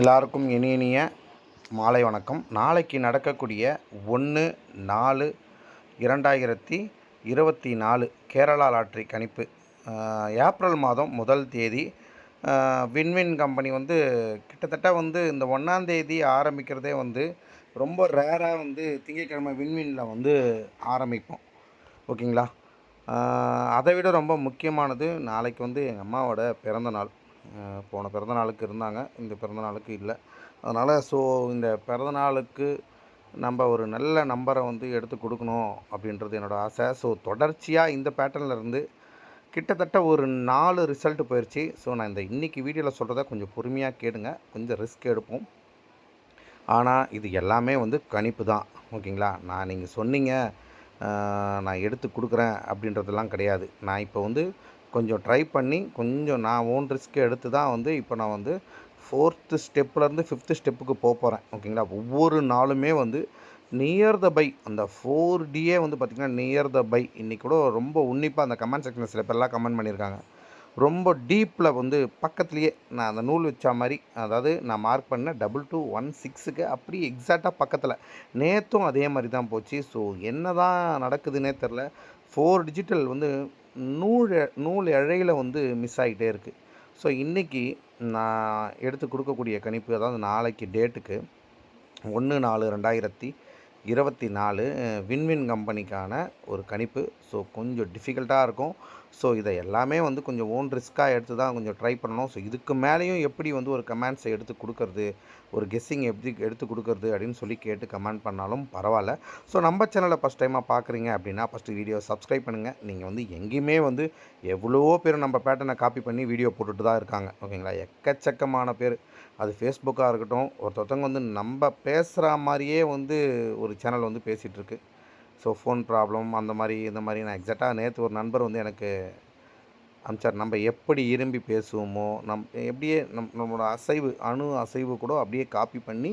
எல்லாருக்கும் இனிய இனிய மாலை வணக்கம். நாளைக்கு நடக்கக்கூடிய ஒன்று நாலு இரண்டாயிரத்தி இருபத்தி நாலு கேரளா லாட்ரி கணிப்பு. ஏப்ரல் மாதம் முதல் தேதி ஆஹ், வின்வின் கம்பெனி வந்து கிட்டத்தட்ட வந்து இந்த ஒன்றாந்தேதி ஆரம்பிக்கிறதே வந்து ரொம்ப ரேராக வந்து திங்கட்கிழமை வின்வினில் வந்து ஆரம்பிப்போம். ஓகேங்களா? அதை விட ரொம்ப முக்கியமானது நாளைக்கு வந்து எங்கள் அம்மாவோட பிறந்த நாள். போன பிறந்தநாளுக்கு இருந்தாங்க இந்த பிறந்தநாளுக்கு இல்லை. அதனால் ஸோ இந்த பிறந்தநாளுக்கு நம்ம ஒரு நல்ல நம்பரை வந்து எடுத்து கொடுக்கணும் அப்படின்றது என்னோடய ஆசை. ஸோ தொடர்ச்சியாக இந்த பேட்டர்னில் இருந்து கிட்டத்தட்ட ஒரு நாலு ரிசல்ட் போயிடுச்சு ஸோ நான் இந்த இன்னைக்கு வீடியோவில் சொல்கிறத கொஞ்சம் பொறுமையாக கேடுங்க. கொஞ்சம் ரிஸ்க் எடுப்போம். ஆனால் இது எல்லாமே வந்து கணிப்பு தான். ஓகேங்களா? நான் நீங்கள் சொன்னீங்க நான் எடுத்து கொடுக்குறேன் அப்படின்றதெல்லாம் கிடையாது. நான் இப்போ வந்து கொஞ்சம் ட்ரை பண்ணி கொஞ்சம் நான் ஓன் ரிஸ்க் எடுத்து தான் வந்து இப்போ நான் வந்து ஃபோர்த்து ஸ்டெப்லேருந்து ஃபிஃப்த்து ஸ்டெப்புக்கு போக போகிறேன் ஓகேங்களா ஒவ்வொரு நாளுமே வந்து நியர் த பை அந்த ஃபோர் டியே வந்து பார்த்திங்கன்னா நியர் த பை இன்றைக்கி கூட ரொம்ப உன்னிப்பாக அந்த கமெண்ட் செக்ஷனில் சில பேர்லாம் கமெண்ட் பண்ணியிருக்காங்க. ரொம்ப டீப்பில் வந்து பக்கத்துலேயே நான் அந்த நூல் வச்சா மாதிரி அதாவது நான் மார்க் பண்ண டபுள் டூ ஒன் சிக்ஸுக்கு அப்படி எக்ஸாக்டாக பக்கத்தில். நேற்றும் அதே மாதிரி தான் போச்சு. ஸோ என்ன தான் நடக்குதுன்னே தெரில ஃபோர் டிஜிட்டல் வந்து நூல் எ- நூல் இழையில் வந்து மிஸ் ஆகிட்டே இருக்குது ஸோ இன்றைக்கி நான் எடுத்து கொடுக்கக்கூடிய கணிப்பு அதாவது நாளைக்கு டேட்டுக்கு ஒன்று நாலு ரெண்டாயிரத்தி இருபத்தி நாலு வின்வின் கம்பெனிக்கான ஒரு கணிப்பு. ஸோ கொஞ்சம் டிஃபிகல்ட்டாக இருக்கும். ஸோ இதை எல்லாமே வந்து கொஞ்சம் ஓன் ரிஸ்க்காக எடுத்து தான் கொஞ்சம் ட்ரை பண்ணணும். ஸோ இதுக்கு மேலேயும் எப்படி வந்து ஒரு கமெண்ட்ஸை எடுத்து கொடுக்கறது ஒரு கெஸ்ஸிங் எப்படி எடுத்து கொடுக்கறது அப்படின்னு சொல்லி கேட்டு கமெண்ட் பண்ணாலும் பரவாயில்ல. ஸோ நம்ம சேனலை ஃபஸ்ட் டைமாக பார்க்குறீங்க அப்படின்னா ஃபஸ்ட்டு வீடியோ சப்ஸ்கிரைப் பண்ணுங்கள் நீங்கள் வந்து எங்கேயுமே வந்து எவ்வளவோ பேர் நம்ம பேட்டனை காப்பி பண்ணி வீடியோ போட்டுட்டு தான் இருக்காங்க. ஓகேங்களா? எக்கச்சக்கமான பேர். அது ஃபேஸ்புக்காக இருக்கட்டும் ஒருத்தவங்க வந்து நம்ம பேசுகிற மாதிரியே வந்து ஒரு சேனல் வந்து பேசிகிட்ருக்கு ஸோ ஃபோன் ப்ராப்ளம் அந்த மாதிரி இந்த மாதிரி நான் எக்ஸாக்டாக நேற்று ஒரு நண்பர் வந்து எனக்கு அமிச்சார். நம்ம எப்படி இரும்பி பேசுவோமோ நம் எப்படியே நம் நம்மளோட அசைவு அணு அசைவு கூட அப்படியே காப்பி பண்ணி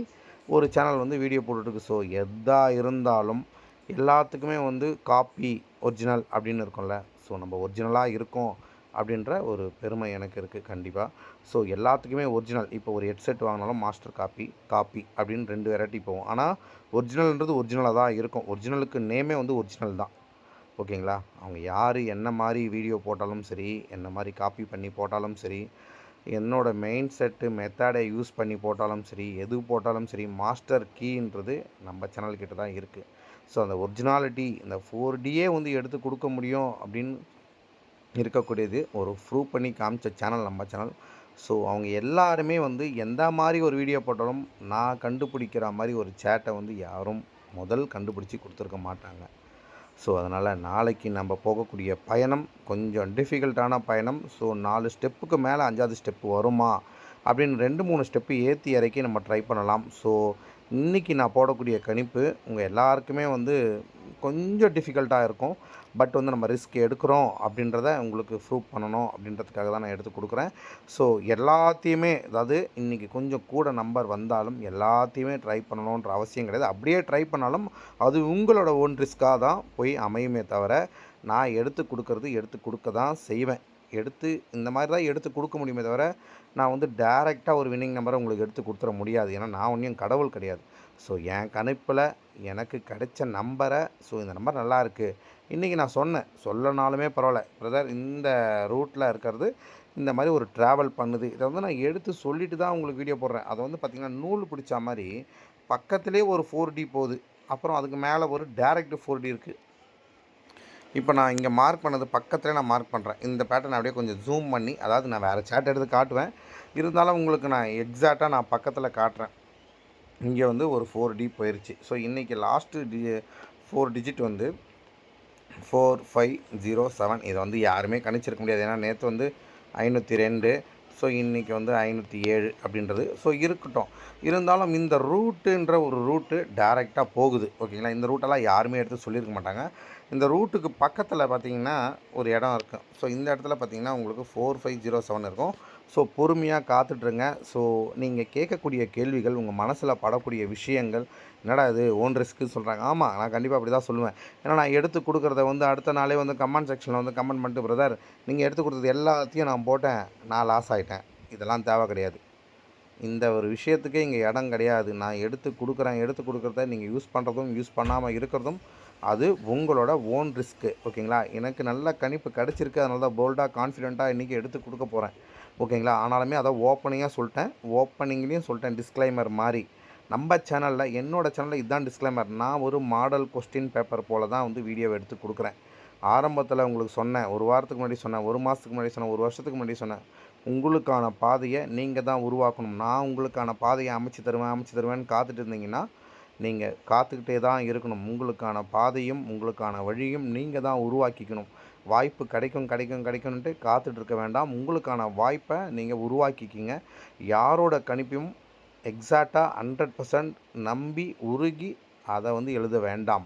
ஒரு சேனல் வந்து வீடியோ போட்டுட்ருக்கு ஸோ எதாக இருந்தாலும் எல்லாத்துக்குமே வந்து காப்பி ஒரிஜினல் அப்படின்னு இருக்கும்ல. ஸோ நம்ம ஒரிஜினலாக இருக்கோம். அப்படின்ற ஒரு பெருமை எனக்கு இருக்குது கண்டிப்பாக ஸோ எல்லாத்துக்குமே ஒரிஜினல் இப்போ ஒரு ஹெட்செட் வாங்கினாலும் மாஸ்டர் காப்பி காப்பி அப்படின்னு ரெண்டு வெரைட்டி போகும். ஆனால் ஒரிஜினல்ன்றது ஒரிஜினலாக தான் இருக்கும். ஒரிஜினலுக்கு நேமே வந்து ஒரிஜினல் தான். ஓகேங்களா? அவங்க யார் என்ன மாதிரி வீடியோ போட்டாலும் சரி என்ன மாதிரி காப்பி பண்ணி போட்டாலும் சரி என்னோட மெயின் செட்டு மெத்தடை யூஸ் பண்ணி போட்டாலும் சரி எது போட்டாலும் சரி மாஸ்டர் கீன்றது நம்ம சேனல்கிட்ட தான் இருக்குது ஸோ அந்த ஒரிஜினாலிட்டி இந்த ஃபோர் டியே வந்து எடுத்து கொடுக்க முடியும் அப்படின்னு இருக்கக்கூடியது. ஒரு ப்ரூவ் பண்ணி காமிச்ச சேனல் நம்ம சேனல். ஸோ அவங்க எல்லாருமே வந்து எந்த மாதிரி ஒரு வீடியோ போட்டாலும் நான் கண்டுபிடிக்கிற மாதிரி ஒரு சேட்டை வந்து யாரும் முதல் கண்டுபிடிச்சி கொடுத்துருக்க மாட்டாங்க. ஸோ அதனால் நாளைக்கு நம்ம போகக்கூடிய பயணம் கொஞ்சம் டிஃபிகல்ட்டான பயணம். ஸோ நாலு ஸ்டெப்புக்கு மேலே அஞ்சாவது ஸ்டெப்பு வருமா? அப்படின்னு ரெண்டு மூணு ஸ்டெப்பு ஏற்றி இறக்கி நம்ம ட்ரை பண்ணலாம். ஸோ இன்றைக்கி நான் போடக்கூடிய கணிப்பு உங்கள் எல்லாருக்குமே வந்து கொஞ்சம் டிஃபிகல்ட்டாக இருக்கும். பட் வந்து நம்ம ரிஸ்க் எடுக்கிறோம் அப்படின்றத உங்களுக்கு ப்ரூவ் பண்ணணும் அப்படின்றதுக்காக தான் நான் எடுத்து கொடுக்குறேன். ஸோ எல்லாத்தையுமே அதாவது இன்றைக்கி கொஞ்சம் கூட நம்பர் வந்தாலும் எல்லாத்தையுமே ட்ரை பண்ணணுன்ற அவசியம் கிடையாது. அப்படியே ட்ரை பண்ணாலும் அது உங்களோட ஓன் ரிஸ்க்காக தான் போய் அமையுமே தவிர நான் எடுத்து கொடுக்கறது எடுத்து கொடுக்க தான் செய்வேன். எடுத்து இந்த மாதிரி தான் எடுத்து கொடுக்க முடியுமே தவிர நான் வந்து டேரெக்டாக ஒரு வின்னிங் நம்பரை உங்களுக்கு எடுத்து கொடுத்துட முடியாது. ஏன்னா நான் ஒன்றும் கடவுள் கிடையாது. ஸோ என் கணிப்பில் எனக்கு கிடைச்ச நம்பரை ஸோ இந்த நம்பர் நல்லா இருக்குது இன்றைக்கி நான் சொன்னேன் சொல்லனாலுமே பரவாயில்ல. பிரதர் இந்த ரூட்டில் இருக்கிறது இந்த மாதிரி ஒரு ட்ராவல் பண்ணுது. இதை வந்து நான் எடுத்து சொல்லிட்டு தான் உங்களுக்கு வீடியோ போடுறேன். அதை வந்து பார்த்திங்கன்னா நூல் பிடிச்ச மாதிரி பக்கத்துலேயே ஒரு ஃபோர் டி போகுது. அப்புறம் அதுக்கு மேலே ஒரு டேரக்ட் ஃபோர் டி இருக்குது இப்போ நான் இங்கே மார்க் பண்ணது பக்கத்துலேயே நான் மார்க் பண்ணுறேன் இந்த பேட்டர்ன் அப்படியே கொஞ்சம் ஜூம் பண்ணி அதாவது நான் வேறு சேட் எடுத்து காட்டுவேன். இருந்தாலும் உங்களுக்கு நான் எக்ஸாக்டாக நான் பக்கத்தில் காட்டுறேன். இங்கே வந்து ஒரு ஃபோர் டி போயிடுச்சு ஸோ இன்றைக்கி லாஸ்ட்டு டி ஃபோர் டிஜிட் வந்து ஃபோர் ஃபைவ் ஜீரோ செவன் இதை வந்து யாருமே கணிச்சிருக்க முடியாது. ஏன்னா நேற்று வந்து ஐநூற்றி ரெண்டு. ஸோ இன்றைக்கி வந்து ஐநூற்றி ஏழு அப்படின்றது. ஸோ இருக்கட்டும். இருந்தாலும் இந்த ரூட்டுன்ற ஒரு ரூட்டு டைரெக்டாக போகுது. ஓகேங்களா? இந்த ரூட்டெல்லாம் யாருமே எடுத்து சொல்லியிருக்க மாட்டாங்க. இந்த ரூட்டுக்கு பக்கத்தில் பார்த்தீங்கன்னா ஒரு இடம் இருக்கும் ஸோ இந்த இடத்துல பார்த்தீங்கன்னா உங்களுக்கு ஃபோர் ஃபைவ் ஜீரோ செவன் இருக்கும். ஸோ பொறுமையாக காத்துட்ருங்க. ஸோ நீங்கள் கேட்கக்கூடிய கேள்விகள் உங்கள் மனசில் படக்கூடிய விஷயங்கள் என்னடா இது ஓன் ரிஸ்க்குன்னு சொல்கிறாங்க ஆமாம் நான் கண்டிப்பாக அப்படி தான் சொல்லுவேன். ஏன்னா நான் எடுத்து கொடுக்குறத வந்து அடுத்த நாளே வந்து கமெண்ட் செக்ஷனில் வந்து கமெண்ட் பண்ணிட்டு பிரதர் நீங்கள் எடுத்து கொடுத்தது எல்லாத்தையும் நான் போட்டேன். நான் லாஸ் ஆகிட்டேன் இதெல்லாம் தேவை கிடையாது. இந்த ஒரு விஷயத்துக்கே இங்கே இடம் கிடையாது. நான் எடுத்து கொடுக்குறேன். எடுத்து கொடுக்குறத நீங்கள் யூஸ் பண்ணுறதும் யூஸ் பண்ணாமல் இருக்கிறதும் அது உங்களோட ஓன் ரிஸ்க்கு ஓகேங்களா? எனக்கு நல்ல கணிப்பு கிடச்சிருக்கு. அதனால தான் போல்டாக கான்ஃபிடெண்ட்டாக இன்றைக்கி எடுத்து கொடுக்க போகிறேன் ஓகேங்களா? ஆனாலுமே அதை ஓப்பனிங்காக சொல்லிட்டேன். ஓப்பனிங்லேயும் சொல்லிட்டேன். டிஸ்க்ளைமர் மாதிரி நம்ம சேனலில் என்னோடய சேனலில் இதுதான் டிஸ்க்ளைமர் நான் ஒரு மாடல் கொஸ்டின் பேப்பர் போல் தான் வந்து வீடியோ எடுத்து கொடுக்குறேன். ஆரம்பத்தில் உங்களுக்கு சொன்னேன். ஒரு வாரத்துக்கு முன்னாடி சொன்னேன். ஒரு மாதத்துக்கு முன்னாடி சொன்னேன். ஒரு வருஷத்துக்கு முன்னாடி சொன்னேன். உங்களுக்கான பாதையை நீங்கள் தான் உருவாக்கணும். நான் உங்களுக்கான பாதையை அமைச்சு தருவேன் அமைச்சு தருவேன்னு காத்துட்டு இருந்தீங்கன்னா நீங்கள் காத்துக்கிட்டே தான் இருக்கணும். உங்களுக்கான பாதையும் உங்களுக்கான வழியும் நீங்கள் தான் உருவாக்கிக்கணும். வாய்ப்பு கிடைக்கும் கிடைக்கும் கிடைக்கும்ன்ட்டு காத்துட்டு இருக்க வேண்டாம். உங்களுக்கான வாய்ப்பை நீங்கள் உருவாக்கிக்கிங்க. யாரோட கணிப்பையும் எக்ஸாக்டாக ஹண்ட்ரட் பர்சன்ட் நம்பி உருகி அதை வந்து எழுத வேண்டாம்.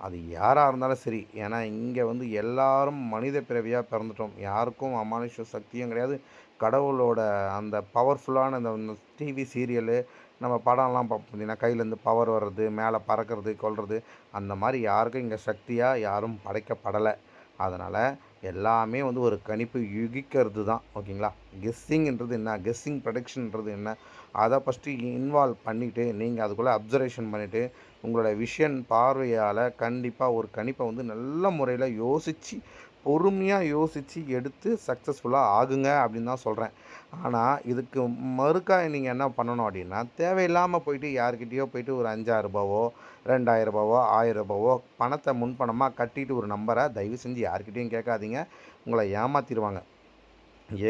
அது யாராக இருந்தாலும் சரி. ஏன்னா இங்கே வந்து எல்லாரும் மனித பிறவியாக பிறந்துட்டோம். யாருக்கும் அமானுஷ சக்தியும் கிடையாது. கடவுளோட அந்த பவர்ஃபுல்லான அந்த டிவி சீரியலு நம்ம படம்லாம் பார்ப்போம் பார்த்தீங்கன்னா கையிலேருந்து பவர் வர்றது மேலே பறக்கிறது கொள்வது அந்த மாதிரி யாருக்கும் இங்கே சக்தியாக யாரும் படைக்கப்படலை. அதனால் எல்லாமே வந்து ஒரு கணிப்பு யுகிக்கிறது தான் ஓகேங்களா? கெஸ்ஸிங்கிறது என்ன? கெஸ்ஸிங் ப்ரொடக்ஷன்ன்றது என்ன? அதை ஃபஸ்ட்டு இன்வால்வ் பண்ணிவிட்டு நீங்கள் அதுக்குள்ளே அப்சர்வேஷன் பண்ணிவிட்டு உங்களோட விஷன் பார்வையால் கண்டிப்பாக ஒரு கணிப்பை வந்து நல்ல முறையில் யோசித்து பொறுமையாக யோசித்து எடுத்து சக்ஸஸ்ஃபுல்லாக ஆகுங்க அப்படின்னு தான் சொல்கிறேன் ஆனால் இதுக்கு மறுக்கா நீங்கள் என்ன பண்ணணும் அப்படின்னா தேவையில்லாமல் போயிட்டு யார்கிட்டேயோ போயிட்டு ஒரு அஞ்சாயிரரூபாவோ ரெண்டாயிரரூபாவோ ஆயிரரூபாவோ பணத்தை முன்பணமாக கட்டிட்டு ஒரு நம்பரை தயவு செஞ்சு யாருக்கிட்டேயும் கேட்காதீங்க. உங்களை ஏமாற்றிடுவாங்க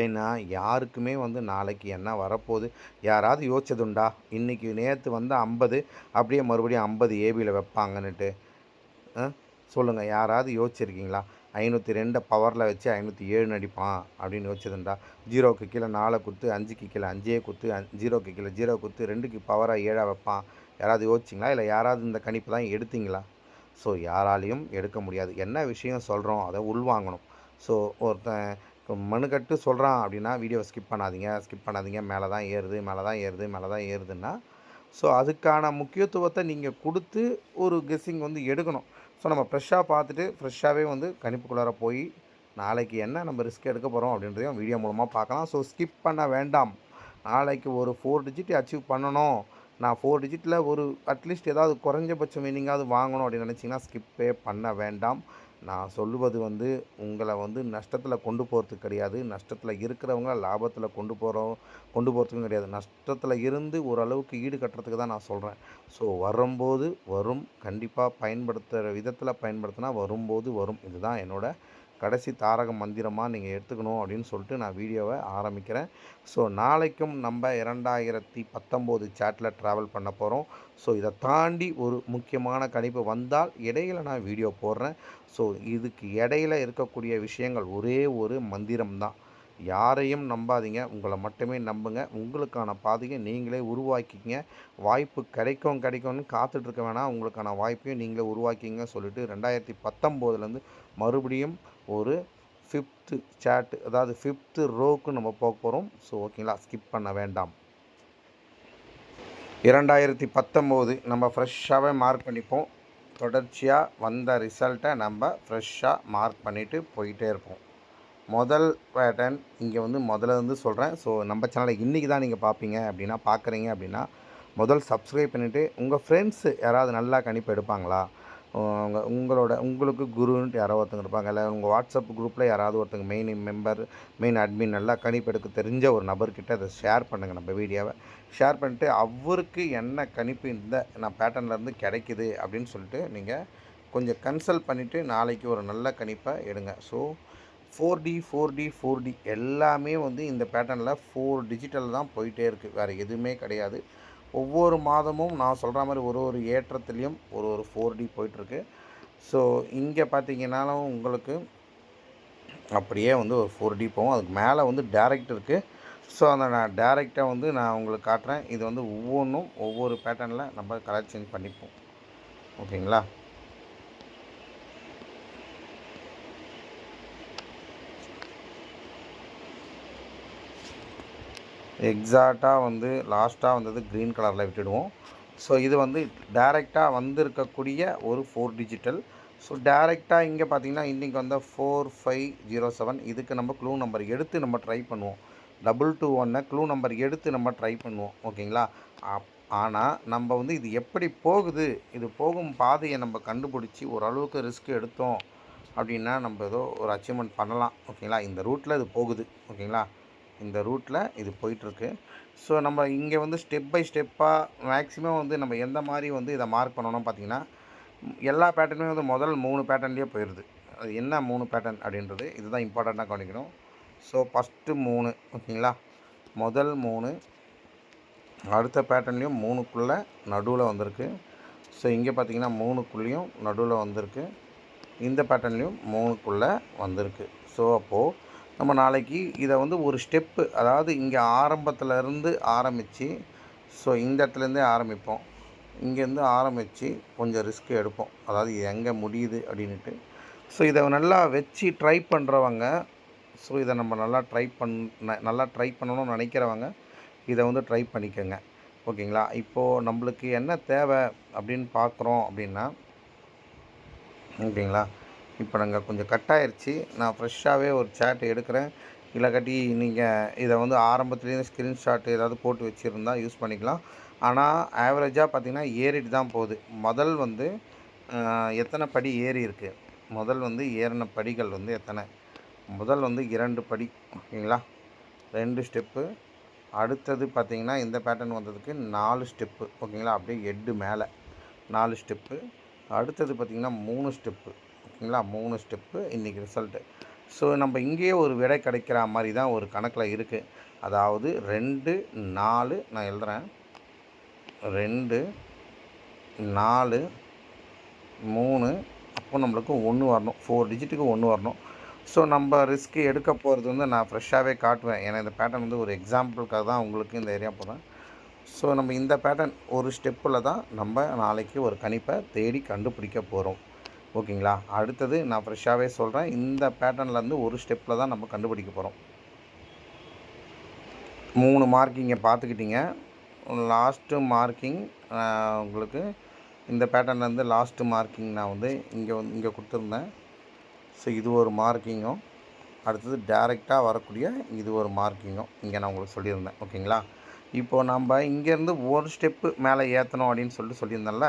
ஏன்னா யாருக்குமே வந்து நாளைக்கு என்ன வரப்போகுது? யாராவது யோசிச்சதுண்டா? இன்றைக்கி நேற்று வந்து ஐம்பது அப்படியே மறுபடியும் ஐம்பது ஏபியில் வைப்பாங்கன்னுட்டு. சொல்லுங்கள் யாராவது யோசிச்சிருக்கீங்களா? ஐநூற்றி ரெண்டை பவரில் வச்சு ஐநூற்றி ஏழு அடிப்பான் அப்படின்னு யோசிச்சதுண்டா? ஜீரோக்கு கீழே நாலை குத்து அஞ்சுக்கு கீழே அஞ்சே குத்து அஞ் ஜீரோக்கு கீழே ஜீரோ குத்து ரெண்டுக்கு பவராக ஏழாக வைப்பான். யாராவது யோசிச்சிங்களா? இல்லை யாராவது இந்த கணிப்பு தான் எடுத்தீங்களா? ஸோ யாராலையும் எடுக்க முடியாது. என்ன விஷயம் சொல்கிறோம் அதை உள்வாங்கணும். ஸோ ஒருத்தன் மனுக்கட்டு சொல்கிறான் அப்படின்னா வீடியோவை ஸ்கிப் பண்ணாதீங்க ஸ்கிப் பண்ணாதீங்க. மேலே தான் ஏறுது மேலே தான் ஏறுது மேலே தான் ஏறுதுன்னா ஸோ அதுக்கான முக்கியத்துவத்தை நீங்கள் கொடுத்து ஒரு கெஸ்ஸிங் வந்து எடுக்கணும். ஸோ நம்ம ஃப்ரெஷ்ஷாக பார்த்துட்டு ஃப்ரெஷ்ஷாகவே வந்து கணிப்புக்குள்ளார போய் நாளைக்கு என்ன நம்ம ரிஸ்க் எடுக்க போகிறோம் அப்படின்றதையும் வீடியோ மூலமாக பார்க்கலாம். ஸோ ஸ்கிப் பண்ண வேண்டாம். நாளைக்கு ஒரு ஃபோர் டிஜிட் அச்சீவ் பண்ணணும். நான் ஃபோர் டிஜிட்டில் ஒரு அட்லீஸ்ட் ஏதாவது குறைஞ்சபட்ச மீனிங்காவது வாங்கணும் அப்படின்னு நினச்சிங்கன்னா ஸ்கிப்பே பண்ண வேண்டாம். நான் சொல்லுவது வந்து உங்களை வந்து நஷ்டத்தில் கொண்டு போகிறதுக்கு கிடையாது. நஷ்டத்தில் இருக்கிறவங்க லாபத்தில் கொண்டு போகிறோம் கொண்டு போகிறதுக்கும் கிடையாது. நஷ்டத்தில் இருந்து ஓரளவுக்கு ஈடு கட்டுறதுக்கு தான் நான் சொல்கிறேன் ஸோ வரும்போது வரும். கண்டிப்பாக பயன்படுத்துகிற விதத்தில் பயன்படுத்தினா வரும்போது வரும். இதுதான் என்னோடய கடைசி தாரக மந்திரமாக நீங்கள் எடுத்துக்கணும் அப்படின்னு சொல்லிட்டு நான் வீடியோவை ஆரம்பிக்கிறேன். ஸோ நாளைக்கும் நம்ம இரண்டாயிரத்தி பத்தொம்போது சேட்டில் ட்ராவல் பண்ண போகிறோம் ஸோ இதை தாண்டி ஒரு முக்கியமான கணிப்பு வந்தால் இடையில நான் வீடியோ போடுறேன். ஸோ இதுக்கு இடையில இருக்கக்கூடிய விஷயங்கள் ஒரே ஒரு மந்திரம் தான் யாரையும் நம்பாதீங்க. உங்களை மட்டுமே நம்புங்க. உங்களுக்கான பாதையை நீங்களே உருவாக்கிங்க வாய்ப்பு கிடைக்கும் கிடைக்கும்னு காத்துட்ருக்க வேணாம். உங்களுக்கான வாய்ப்பையும் நீங்களே உருவாக்கிங்க சொல்லிட்டு ரெண்டாயிரத்தி பத்தொம்போதுலேருந்து மறுபடியும் ஒரு ஃபிஃப்த்து சேட்டு அதாவது ஃபிஃப்த்து ரோக்கு நம்ம போக போகிறோம் ஸோ ஓகேங்களா ஸ்கிப் பண்ண வேண்டாம். இரண்டாயிரத்தி பத்தொம்போது நம்ம ஃப்ரெஷ்ஷாகவே மார்க் பண்ணிப்போம். தொடர்ச்சியாக வந்த ரிசல்ட்டை நம்ம ஃப்ரெஷ்ஷாக மார்க் பண்ணிவிட்டு போயிட்டே இருப்போம். முதல் பேட்டர்ன் இங்கே வந்து முதல்ல இருந்து சொல்கிறேன் ஸோ நம்ம சேனலை இன்றைக்கி தான் நீங்கள் பார்ப்பீங்க அப்படின்னா பார்க்குறீங்க அப்படின்னா முதல் சப்ஸ்கிரைப் பண்ணிவிட்டு உங்கள் ஃப்ரெண்ட்ஸு யாராவது நல்லா கணிப்பு எடுப்பாங்களா? அவங்க உங்களோட உங்களுக்கு குருன்ட்டு யாரோ ஒருத்தங்க இருப்பாங்க. இல்லை உங்கள் வாட்ஸ்அப் குரூப்பில் யாராவது ஒருத்தங்க மெயின் மெம்பர் மெயின் அட்மின் நல்லா கணிப்பு எடுக்க தெரிஞ்ச ஒரு நபர்கிட்ட அதை ஷேர் பண்ணுங்கள் நம்ம வீடியோவை ஷேர் பண்ணிட்டு அவருக்கு என்ன கணிப்பு இந்த நான் பேட்டர்ன்லேருந்து கிடைக்குது அப்படின்னு சொல்லிட்டு நீங்கள் கொஞ்சம் கன்சல்ட் பண்ணிவிட்டு நாளைக்கு ஒரு நல்ல கணிப்பை எடுங்க. So four D four D four D எல்லாமே வந்து இந்த பேட்டர்னில் ஃபோர் டிஜிட்டல் தான் போயிட்டே இருக்குது வேறு எதுவுமே கிடையாது. ஒவ்வொரு மாதமும் நான் சொல்கிற மாதிரி ஒரு ஒரு ஏற்றத்துலேயும் ஒரு ஒரு ஃபோர் டி போயிட்டுருக்கு. ஸோ இங்கே பார்த்தீங்கன்னாலும் உங்களுக்கு அப்படியே வந்து ஒரு ஃபோர் டி போகும். அதுக்கு மேலே வந்து டேரெக்ட் இருக்குது ஸோ அந்த நான் டேரெக்டாக வந்து நான் உங்களுக்கு காட்டுறேன். இது வந்து ஒவ்வொன்றும் ஒவ்வொரு பேட்டர்னில் நம்ம கலர் சேஞ்ச் பண்ணிப்போம். ஓகேங்களா எக்ஸாக்டாக வந்து லாஸ்ட்டாக வந்தது க்ரீன் கலரில் விட்டுடுவோம். ஸோ இது வந்து டேரெக்டாக வந்திருக்கக்கூடிய ஒரு ஃபோர் டிஜிட்டல் ஸோ டேரெக்டாக இங்கே பார்த்தீங்கன்னா இன்றைக்கி வந்த ஃபோர் ஃபைவ் ஜீரோ செவன் இதுக்கு நம்ம க்ளூ நம்பர் எடுத்து நம்ம ட்ரை பண்ணுவோம். டபுள் டூ ஒன்னை க்ளூ நம்பர் எடுத்து நம்ம ட்ரை பண்ணுவோம். ஓகேங்களா? அப் ஆனால் நம்ம வந்து இது எப்படி போகுது? இது போகும் பாதையை நம்ம கண்டுபிடிச்சி ஓரளவுக்கு ரிஸ்க் எடுத்தோம் அப்படின்னா நம்ம ஏதோ ஒரு அச்சீவ்மெண்ட் பண்ணலாம். ஓகேங்களா? இந்த ரூட்டில் இது போகுது. ஓகேங்களா? இந்த ரூட்டில் இது போயிட்டுருக்கு. ஸோ நம்ம இங்கே வந்து ஸ்டெப் பை ஸ்டெப்பாக மேக்ஸிமம் வந்து நம்ம எந்த மாதிரி வந்து இதை மார்க் பண்ணணும் பார்த்தீங்கன்னா எல்லா பேட்டர்னுமே வந்து முதல் மூணு பேட்டர்ன்லேயே போயிடுது அது என்ன மூணு பேட்டர்ன் அப்படின்றது இதுதான் இம்பார்ட்டண்ட்டாக கவனிக்கணும். ஸோ ஃபஸ்ட்டு மூணு ஓகேங்களா? முதல் மூணு அடுத்த பேட்டர்ன்லேயும் மூணுக்குள்ளே நடுவில் வந்திருக்கு. ஸோ இங்கே பார்த்தீங்கன்னா மூணுக்குள்ளேயும் நடுவில் வந்திருக்கு. இந்த பேட்டர்ன்லேயும் மூணுக்குள்ளே வந்திருக்கு. ஸோ அப்போது நம்ம நாளைக்கு இதை வந்து ஒரு ஸ்டெப்பு அதாவது இங்கே ஆரம்பத்துலேருந்து ஆரம்பித்து ஸோ இந்த இடத்துலேருந்தே ஆரம்பிப்போம். இங்கேருந்து ஆரம்பித்து கொஞ்சம் ரிஸ்க் எடுப்போம். அதாவது இது எங்கே முடியுது அப்படின்ட்டு ஸோ இதை நல்லா வச்சு ட்ரை பண்ணுறவங்க ஸோ இதை நம்ம நல்லா ட்ரை பண்ண நல்லா ட்ரை பண்ணணும்னு நினைக்கிறவங்க இதை வந்து ட்ரை பண்ணிக்கோங்க. ஓகேங்களா? இப்போது நம்மளுக்கு என்ன தேவை அப்படின்னு பார்க்குறோம் அப்படின்னா ஓகேங்களா? இப்போ நாங்கள் கொஞ்சம் கட் ஆயிருச்சு. நான் ஃப்ரெஷ்ஷாகவே ஒரு சேட் எடுக்கிறேன். இல்லைக்காட்டி நீங்கள் இதை வந்து ஆரம்பத்துலேருந்து ஸ்க்ரீன்ஷாட் ஏதாவது போட்டு வச்சுருந்தா யூஸ் பண்ணிக்கலாம். ஆனால் ஆவரேஜாக பார்த்தீங்கன்னா ஏறிட்டு தான் போகுது. முதல் வந்து எத்தனை படி ஏறி இருக்குது முதல் வந்து ஏறின படிகள் வந்து எத்தனை? முதல் வந்து இரண்டு படி. ஓகேங்களா? ரெண்டு ஸ்டெப்பு அடுத்தது பார்த்திங்கன்னா இந்த பேட்டர்ன் வந்ததுக்கு நாலு ஸ்டெப்பு ஓகேங்களா? அப்படியே எட்டு மேலே நாலு ஸ்டெப்பு அடுத்தது பார்த்திங்கன்னா மூணு ஸ்டெப்பு ஓகேங்களா? மூணு ஸ்டெப்பு இன்றைக்கி ரிசல்ட்டு ஸோ நம்ம இங்கேயே ஒரு விடை கிடைக்கிற மாதிரி தான் ஒரு கணக்கில் இருக்குது அதாவது ரெண்டு நாலு நான் எழுதுறேன். ரெண்டு நாலு மூணு அப்போ நம்மளுக்கு ஒன்று வரணும். ஃபோர் டிஜிட்டுக்கு ஒன்று வரணும். ஸோ நம்ம ரிஸ்க்கு எடுக்க போகிறது வந்து நான் ஃப்ரெஷ்ஷாகவே காட்டுவேன். ஏன்னா இந்த பேட்டர்ன் வந்து ஒரு எக்ஸாம்பிளுக்காக தான் உங்களுக்கு இந்த ஏரியா போகிறேன் ஸோ நம்ம இந்த பேட்டர்ன் ஒரு ஸ்டெப்பில் தான் நம்ம நாளைக்கு ஒரு கணிப்பை தேடி கண்டுபிடிக்க போகிறோம் ஓகேங்களா? அடுத்தது நான் ஃப்ரெஷ்ஷாகவே சொல்கிறேன் இந்த பேட்டர்ன்லேருந்து ஒரு ஸ்டெப்பில் தான் நம்ம கண்டுபிடிக்க போகிறோம் மூணு மார்க்கிங்கை பார்த்துக்கிட்டிங்க லாஸ்ட்டு மார்க்கிங் உங்களுக்கு இந்த பேட்டர்ன்லேருந்து லாஸ்ட்டு மார்க்கிங் நான் வந்து இங்கே வந்து இங்கே கொடுத்துருந்தேன். ஸோ இது ஒரு மார்க்கிங்கும். அடுத்தது டேரெக்டாக வரக்கூடிய இது ஒரு மார்க்கிங்கும். இங்கே நான் உங்களுக்கு சொல்லியிருந்தேன். ஓகேங்களா? இப்போது நம்ம இங்கேருந்து ஒரு ஸ்டெப்பு மேலே ஏற்றணும் அப்படின்னு சொல்லிட்டு சொல்லியிருந்தேன்ல?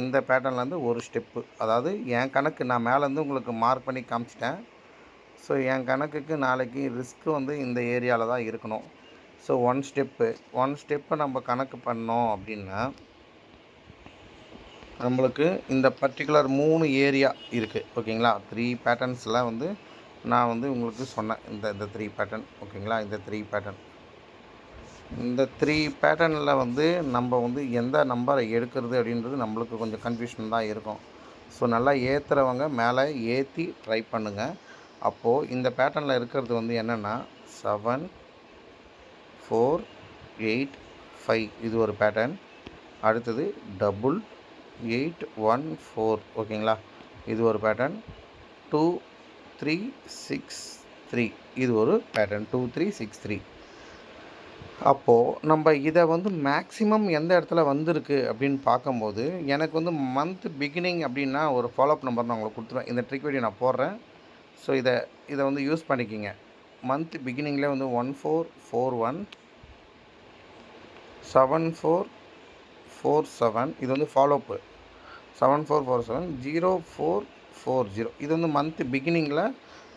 இந்த பேட்டர்ன்லேருந்து ஒரு ஸ்டெப்பு அதாவது என் கணக்கு நான் மேலேருந்து உங்களுக்கு மார்க் பண்ணி காமிச்சிட்டேன். ஸோ என் கணக்குக்கு நாளைக்கு ரிஸ்க்கு வந்து இந்த ஏரியாவில் தான் இருக்கணும். ஸோ ஒன் ஸ்டெப்பு ஒன் ஸ்டெப்பை நம்ம கணக்கு பண்ணோம் அப்படின்னா நம்மளுக்கு இந்த பர்டிகுலர் மூணு ஏரியா இருக்குது ஓகேங்களா? த்ரீ பேட்டர்ன்ஸில் வந்து நான் வந்து உங்களுக்கு சொன்னேன். இந்த இந்த த்ரீ பேட்டர்ன் ஓகேங்களா? இந்த த்ரீ பேட்டர்ன் இந்த த்ரீ பேட்டர்னில் வந்து நம்ம வந்து எந்த நம்பரை எடுக்கிறது அப்படின்றது நம்மளுக்கு கொஞ்சம் கன்ஃபியூஷன் தான் இருக்கும். ஸோ நல்லா ஏற்றுறவங்க மேலே ஏற்றி ட்ரை பண்ணுங்கள் அப்போது இந்த பேட்டர்னில் இருக்கிறது வந்து என்னென்னா செவன் ஃபோர் எயிட் ஃபைவ் இது ஒரு பேட்டர்ன் அடுத்தது டபுள் எயிட் ஒன் ஃபோர் ஓகேங்களா இது ஒரு pattern two three six three இது ஒரு pattern two three six three அப்போது நம்ம இதை வந்து மேக்ஸிமம் எந்த இடத்துல வந்திருக்கு அப்படின்னு பார்க்கும்போது எனக்கு வந்து மந்த் பிகினிங் அப்படின்னா ஒரு ஃபாலோஅப் நம்பர் நான் உங்களுக்கு கொடுத்துருவேன். இந்த ட்ரிக் வீடியோ நான் போடுறேன். ஸோ இதை இதை வந்து யூஸ் பண்ணிக்கிங்க. மந்த் பிகினிங்கில் வந்து one four four one seven four four seven இது வந்து follow up seven four four seven zero four four zero இது வந்து மந்த் பிகினிங்கில்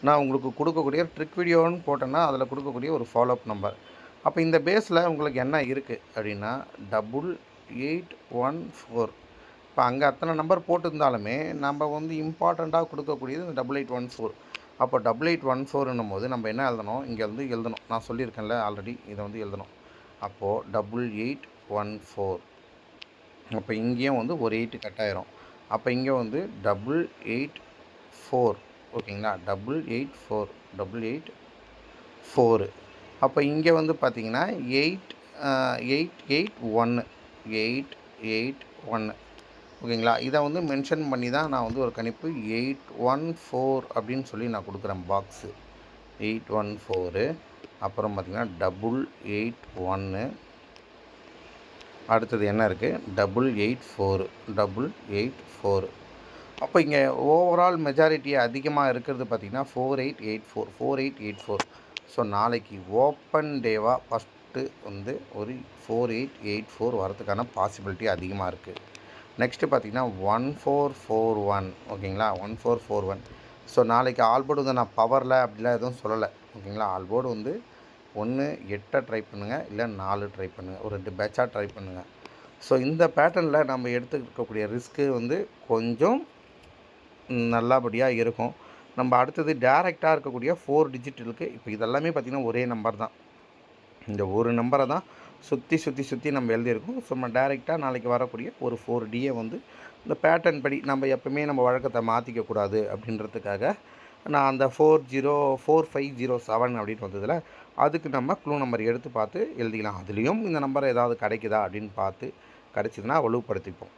நான் உங்களுக்கு கொடுக்கக்கூடிய ட்ரிக் வீடியோன்னு போட்டேன்னா அதில் கொடுக்கக்கூடிய ஒரு ஃபாலோஅப் நம்பர் அப்போ இந்த பேஸில் உங்களுக்கு என்ன இருக்குது அப்படின்னா டபுள் எயிட் ஒன் ஃபோர் இப்போ அங்கே அத்தனை நம்பர் போட்டிருந்தாலுமே நம்ம வந்து இம்பார்ட்டண்ட்டாக கொடுக்கக்கூடியது இந்த டபுள் எயிட் ஒன் ஃபோர் அப்போ டபுள் எயிட் ஒன் ஃபோர்னும் போது நம்ம என்ன எழுதணும்? இங்கே வந்து எழுதணும். நான் சொல்லியிருக்கேன்ல ஆல்ரெடி இதை வந்து எழுதணும். அப்போது டபுள் எயிட் ஒன் ஃபோர் அப்போ இங்கேயும் வந்து ஒரு எயிட்டு கட் ஆயிரும். அப்போ இங்கே வந்து டபுள் எயிட் ஃபோர் ஓகேங்களா? Double eight four double eight four அப்போ இங்கே வந்து பார்த்திங்கன்னா எயிட் எயிட் எயிட் ஒன்று எயிட் எயிட் ஒன்று ஓகேங்களா? இதை வந்து மென்ஷன் பண்ணி தான் நான் வந்து ஒரு கணிப்பு எயிட் ஒன் ஃபோர் அப்படின்னு சொல்லி நான் கொடுக்குறேன் பாக்ஸு எயிட் ஒன் ஃபோரு அப்புறம் பார்த்திங்கன்னா டபுள் எயிட் ஒன்று அடுத்தது என்ன இருக்குது double eight four double eight four அப்போ இங்கே ஓவரால் மெஜாரிட்டி அதிகமாக இருக்கிறது பார்த்திங்கன்னா four eight eight four four eight eight four so நாளைக்கு ஓப்பன் டேவாக ஃபஸ்ட்டு வந்து ஒரு ஃபோர் எயிட் எயிட் ஃபோர் வரதுக்கான பாசிபிலிட்டி அதிகமாக இருக்குது நெக்ஸ்ட்டு பார்த்தீங்கன்னா ஒன் ஃபோர் ஃபோர் ஒன் ஓகேங்களா? One four four one so நாளைக்கு ஆல்போர்டு வந்து நான் பவரில் அப்படிலாம் எதுவும் சொல்லலை. ஓகேங்களா? ஆல்போர்டு வந்து ஒன்று எட்டை ட்ரை பண்ணுங்கள் இல்லை நாலு ட்ரை பண்ணுங்கள் ஒரு ரெண்டு பேட்சாக ட்ரை பண்ணுங்கள் ஸோ இந்த பேட்டர்னில் நம்ம எடுத்துக்கக்கூடிய ரிஸ்க்கு வந்து கொஞ்சம் நல்லபடியாக இருக்கும். நம்ம அடுத்தது டேரெக்டாக இருக்கக்கூடிய ஃபோர் டிஜிட்டலுக்கு இப்போ இதெல்லாமே பார்த்திங்கன்னா ஒரே நம்பர் தான். இந்த ஒரு நம்பரை தான் சுற்றி சுற்றி சுற்றி நம்ம எழுதியிருக்கோம். ஸோ நம்ம டேரெக்டாக நாளைக்கு வரக்கூடிய ஒரு ஃபோர் டியை வந்து இந்த பேட்டர்ன் படி நம்ம எப்பவுமே நம்ம வழக்கத்தை மாற்றிக்கக்கூடாது அப்படின்றதுக்காக நான் அந்த four zero four five zero seven அப்படின்னு வந்ததில் அதுக்கு நம்ம க்ளூ நம்பர் எடுத்து பார்த்து எழுதிக்கலாம். அதுலேயும் இந்த நம்பர் ஏதாவது கிடைக்குதா அப்படின்னு பார்த்து கிடச்சிதுன்னா வலுப்படுத்திப்போம்.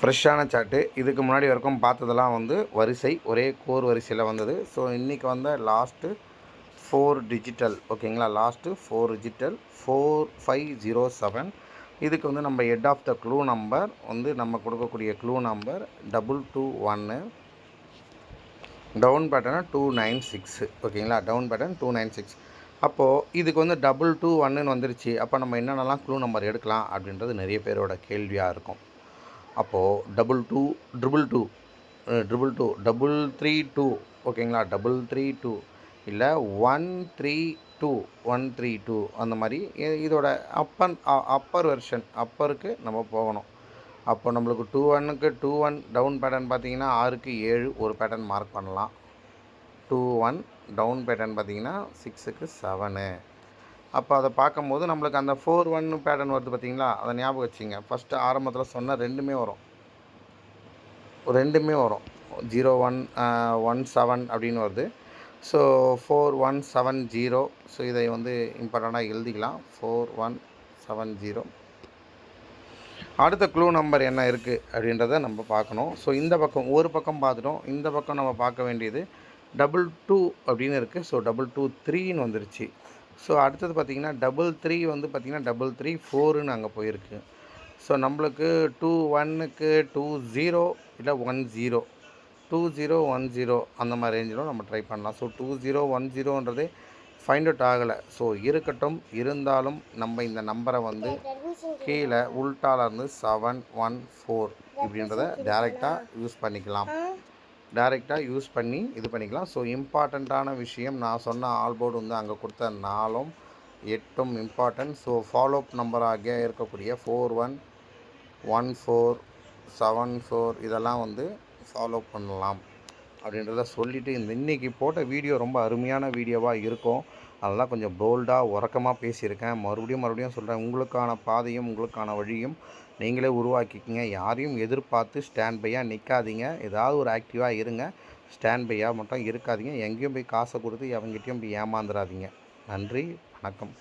ஃப்ரெஷ்ஷான சாட்டு. இதுக்கு முன்னாடி வரைக்கும் பார்த்ததெல்லாம் வந்து வரிசை ஒரே கோர் வரிசையில் வந்தது. ஸோ இன்றைக்கி வந்த லாஸ்ட்டு ஃபோர் டிஜிட்டல் ஓகேங்களா last four digital four five zero seven இதுக்கு வந்து நம்ம head of the clue number வந்து நம்ம கொடுக்கக்கூடிய க்ளூ நம்பர் டபுள் டூ ஒன்று டவுன் பேட்டர்னா டூ நைன் சிக்ஸு ஓகேங்களா down pattern two nine six அப்போது இதுக்கு வந்து டபுள் டூ ஒன்னுன்னு வந்துருச்சு. அப்போ நம்ம என்னென்னலாம் க்ளூ நம்பர் எடுக்கலாம் அப்படின்றது நிறைய பேரோட கேள்வியாக இருக்கும். அப்போது double two triple two triple two double three two ஓகேங்களா டபுள் த்ரீ டூ இல்லை one three two one three two அந்த மாதிரி இதோட அப்பன் அப்பர் வெர்ஷன் அப்பருக்கு நம்ம போகணும். அப்போ நம்மளுக்கு டூ ஒன்னுக்கு டூ ஒன் டவுன் பேட்டர்ன் பார்த்தீங்கன்னா ஆறுக்கு ஏழு ஒரு பேட்டர்ன் மார்க் பண்ணலாம். டூ ஒன் டவுன் பேட்டர்ன் பார்த்தீங்கன்னா சிக்ஸுக்கு செவனு அப்போ அதை பார்க்கும்போது நம்மளுக்கு அந்த ஃபோர் ஒன் பேட்டர்ன் வருது பார்த்தீங்களா அதை ஞாபகம் வச்சுங்க. ஃபஸ்ட்டு ஆரம்பத்தில் சொன்ன ரெண்டுமே வரும். ரெண்டுமே வரும். ஜீரோ ஒன் ஒன் செவன் அப்படின்னு வருது. So four one seven zero so இதை வந்து இம்பார்ட்டண்ட்டாக எழுதிக்கலாம். ஃபோர் ஒன் செவன் ஜீரோ அடுத்த க்ளூ நம்பர் என்ன இருக்குது அப்படின்றத நம்ம பார்க்கணும். ஸோ இந்த பக்கம் ஒரு பக்கம் பார்த்துட்டோம். இந்த பக்கம் நம்ம பார்க்க வேண்டியது டபுள் டூ அப்படின்னு இருக்குது ஸோ டபுள் டூ த்ரீன்னு வந்துருச்சு. ஸோ அடுத்தது பார்த்திங்கன்னா டபுள் த்ரீ வந்து பார்த்திங்கன்னா டபுள் த்ரீ ஃபோருன்னு அங்கே போயிருக்கு. ஸோ நம்மளுக்கு டூ ஒன்னுக்கு டூ ஜீரோ இல்லை one zero two zero one zero அந்த மாதிரி ரேஞ்சிலும் நம்ம ட்ரை பண்ணலாம். ஸோ டூ ஜீரோ ஒன் ஜீரோன்றதே ஃபைண்ட் அவுட் ஆகலை. ஸோ இருக்கட்டும் இருந்தாலும் நம்ம இந்த நம்பரை வந்து கீழே உல்டால இருந்து செவன் ஒன் ஃபோர் இப்படின்றத டேரெக்டாக யூஸ் பண்ணிக்கலாம். டைரெக்டாக யூஸ் பண்ணி இது பண்ணிக்கலாம். ஸோ இம்பார்ட்டண்ட்டான விஷயம் நான் சொன்ன ஆல்போர்டு வந்து அங்கே கொடுத்த நாலும் எட்டும் இம்பார்ட்டன்ட் ஸோ ஃபாலோ அப் நம்பராக இருக்கக்கூடிய four one one four seven four இதெல்லாம் வந்து ஃபாலோ பண்ணலாம். அப்படின்றத சொல்லிவிட்டு இந்த இன்றைக்கி போட்ட வீடியோ ரொம்ப அருமையான வீடியோவாக இருக்கும். அதெல்லாம் கொஞ்சம் போல்டாக உறக்கமாக பேசியிருக்கேன். மறுபடியும் மறுபடியும் சொல்கிறேன் உங்களுக்கான பாதையும் உங்களுக்கான வழியும் நீங்களே உருவாக்கிக்கங்க. யாரையும் எதிர்பார்த்து ஸ்டாண்ட் பையாக நிற்காதீங்க ஏதாவது ஒரு ஆக்டிவாக இருங்க. ஸ்டாண்ட் பையாக மட்டும் இருக்காதீங்க. எங்கேயும் போய் காசை கொடுத்து எவங்கிட்டையும் போய் ஏமாந்துடாதீங்க நன்றி. வணக்கம்.